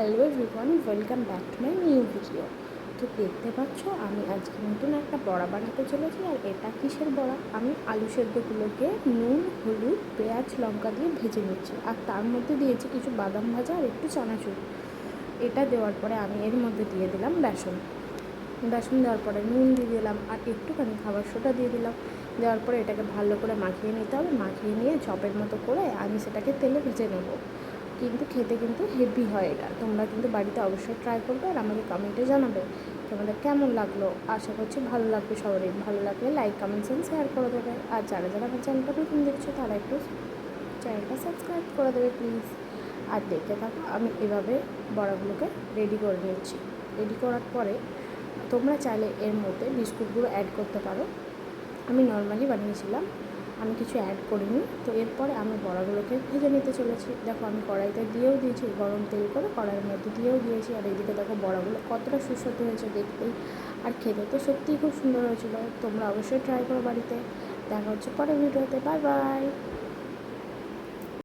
Hello everyone welcome back to my new video তো দেখতে পাচ্ছ, আমি আজকে নতুন একটা বড়া বানাতে চলেছি আর এটা কিসের বড়া? আমি আলু সেদ্ধগুলোকে নুন, হলুদ, পেঁয়াজ, লঙ্কা দিয়ে ভেজে নিচ্ছি আর তার মধ্যে দিয়েছি কিছু বাদাম ভাজা আর একটু চানাচুর। এটা দেওয়ার পরে আমি এর মধ্যে দিয়ে দিলাম বেসন। বেসন দেওয়ার পরে নুন দিয়ে দিলাম আর একটুখানি খাবার সোডা দিয়ে দিলাম। দেওয়ার পরে এটাকে ভালো করে মাখিয়ে নিতে হবে। মাখিয়ে নিয়ে চপের মতো করে আমি সেটাকে তেলে ভেজে নেব। কিন্তু খেতে কিন্তু হেভি হয় এটা। তোমরা কিন্তু বাড়িতে অবশ্যই ট্রাই করবে আর আমাকে কমেন্টে জানাবে তোমাদের কেমন লাগল। আশা করছি ভালো লাগবে সবারই। ভালো লাগলে লাইক কমেন্টস অ্যান্ড শেয়ার করে দেবে। আর যারা যারা আমার চ্যানেলটা নতুন দেখছ, তারা একটু চ্যানেলটা সাবস্ক্রাইব করে দেবে প্লিজ আর দেখতে থাকো, আমি এভাবে বড়াগুলোকে রেডি করে নিচ্ছি রেডি করার পরে তোমরা চাইলে এর মধ্যে বিস্কুটগুলো অ্যাড করতে পারো। আমি নর্মালি বানিয়েছিলাম আমি কিছু অ্যাড করিনি। তো এরপরে আমি বড়াগুলোকে ভেজে নিতে চলেছি। দেখো আমি কড়াইতে দিয়েও দিয়েছি, গরম তেল করে কড়াইয়ের মধ্যে দিয়েও দিয়েছি। আর এইদিকে দেখো বড়াগুলো কতটা সুস্বাদু হয়েছে দেখতেই আর খেতে তো সত্যিই খুব সুন্দর হয়েছিল। তোমরা অবশ্যই ট্রাই করো বাড়িতে। দেখা হচ্ছে পরের ভিডিওতে। Bye bye